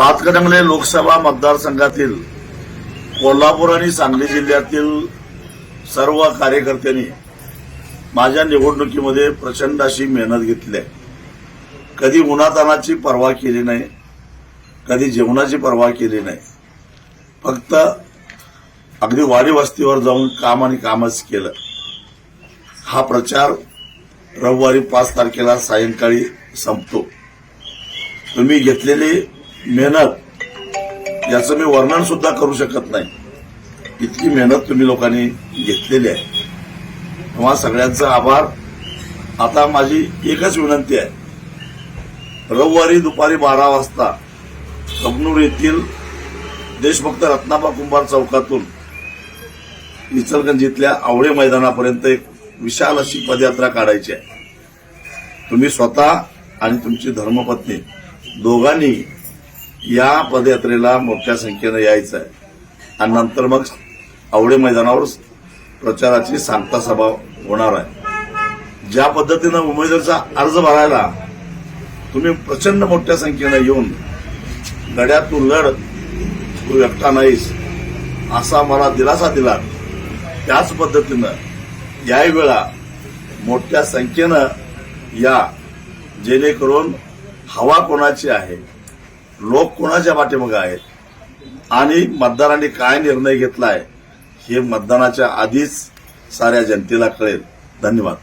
हातकणंगले लोकसभा मतदारसंघातील कोल्हापूर आणि सांगली जिल्ह्यातील सर्व कार्यकर्त्यांनी माझ्या निवडणुकीमध्ये प्रचंड अशी मेहनत घेतली आहे. कधी उन्हातानाची पर्वा केली नाही कधी जेवणाची पर्वा केली नाही. फक्त अगदी वाडी वस्तीवर जाऊन काम आणि कामच केलं. हा प्रचार रविवारी पाच तारखेला सायंकाळी संपतो. तुम्ही घेतलेली मेहनत याचं मी वर्णन सुद्धा करू शकत नाही. इतकी मेहनत तुम्ही लोकांनी घेतलेली आहे. तेव्हा सगळ्यांचा आभार. आता माझी एकच विनंती आहे. रविवारी दुपारी बारा वाजता कबनूर येथील देशभक्त रत्नाबा कुंभार चौकातून इचलगंजीतल्या आवळे मैदानापर्यंत एक विशाल अशी पदयात्रा काढायची आहे. तुम्ही स्वतः आणि तुमची धर्मपत्नी दोघांनी या पदयात्रेला मोठ्या संख्येनं यायचं आहे आणि नंतर मग आवडे मैदानावर प्रचाराची सांगता सभा होणार आहे. ज्या पद्धतीनं उमेदवारीचा अर्ज भरायला तुम्ही प्रचंड मोठ्या संख्येनं येऊन गड्यात तू लढ तू एकटा नाहीस असा मला दिलासा दिला. त्याच पद्धतीनं याही वेळा मोठ्या संख्येनं या जेणेकरून हवा कोणाची आहे लोक कोणाच्या पाठीमागे आहेत? आणि मतदारांनी काय निर्णय घेतलाय हे मतदानाच्या आधीच साऱ्या जनतेला कळेल. धन्यवाद.